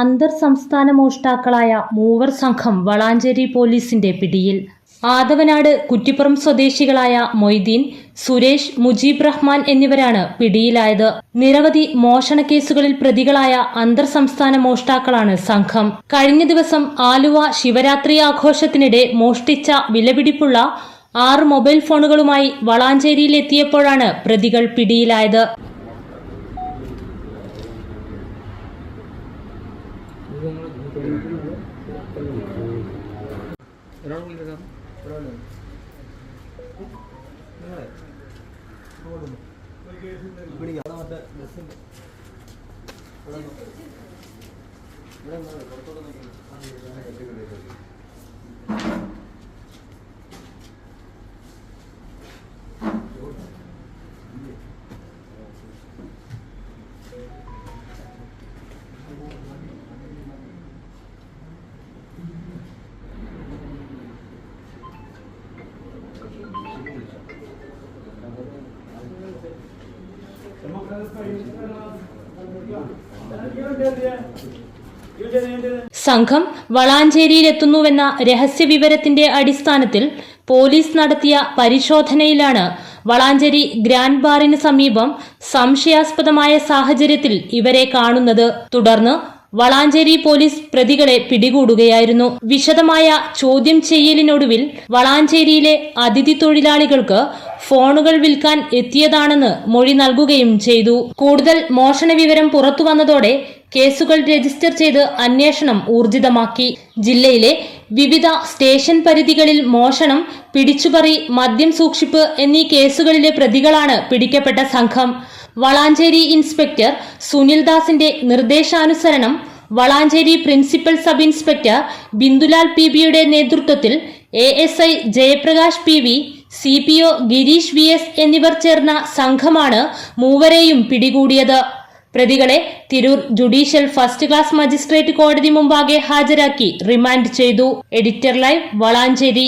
അന്തർ സംസ്ഥാന മോഷ്ടാക്കളായ മൂവർ സംഘം വളാഞ്ചേരി പോലീസിന്റെ പിടിയിൽ. ആദവനാട് കുറ്റിപ്പുറം സ്വദേശികളായ മൊയ്തീൻ സുരേഷ് മുജീബ് റഹ്മാൻ എന്നിവരാണ് പിടിയിലായത്. നിരവധി മോഷണ കേസുകളിൽ പ്രതികളായ അന്തർ സംസ്ഥാന മോഷ്ടാക്കളാണ് സംഘം. കഴിഞ്ഞ ദിവസം ആലുവ ശിവരാത്രി ആഘോഷത്തിനിടെ മോഷ്ടിച്ച വിലപിടിപ്പുള്ള ആറ് മൊബൈൽ ഫോണുകളുമായി വളാഞ്ചേരിയിൽ എത്തിയപ്പോഴാണ് പ്രതികൾ പിടിയിലായത്. ఎలా ఉండేదా ఇప్పుడు ఎలా అంటే బస్ మేడం మేడం സംഘം വളാഞ്ചേരിയിലെത്തുന്നുവെന്ന രഹസ്യവിവരത്തിന്റെ അടിസ്ഥാനത്തിൽ പോലീസ് നടത്തിയ പരിശോധനയിലാണ് വളാഞ്ചേരി ഗ്രാൻഡ് ബാറിന് സമീപം സംശയാസ്പദമായ സാഹചര്യത്തിൽ ഇവരെ കാണുന്നത്. തുടർന്ന് വളാഞ്ചേരി പോലീസ് പ്രതികളെ പിടികൂടുകയായിരുന്നു. വിശദമായ ചോദ്യം ചെയ്യലിനൊടുവിൽ വളാഞ്ചേരിയിലെ അതിഥി തൊഴിലാളികൾക്ക് ഫോണുകൾ വിൽക്കാൻ എത്തിയതാണെന്ന് മൊഴി നൽകുകയും ചെയ്തു. കൂടുതൽ മോഷണ വിവരം പുറത്തു വന്നതോടെ കേസുകൾ രജിസ്റ്റർ ചെയ്ത് അന്വേഷണം ഊർജിതമാക്കി. ജില്ലയിലെ വിവിധ സ്റ്റേഷൻ പരിധികളിൽ മോഷണം പിടിച്ചുപറി മദ്യം സൂക്ഷിപ്പ് എന്നീ കേസുകളിലെ പ്രതികളാണ് പിടിക്കപ്പെട്ട സംഘം. വളാഞ്ചേരി ഇൻസ്പെക്ടർ സുനിൽദാസിന്റെ നിർദ്ദേശാനുസരണം Valanchery principal sub inspector Bindulal P ബിയുടെ നേതൃത്വത്തിൽ A S I Jayaprakash P V C P O Gireesh V S എന്നിവർ ചേർന്ന സംഘമാണ് മൂവരെയും പിടികൂടിയത്. പ്രതികളെ Tirur judicial first class magistrate കോടതി മുമ്പാകെ ഹാജരാക്കി റിമാൻഡ് ചെയ്തു. Editor live Valanchery.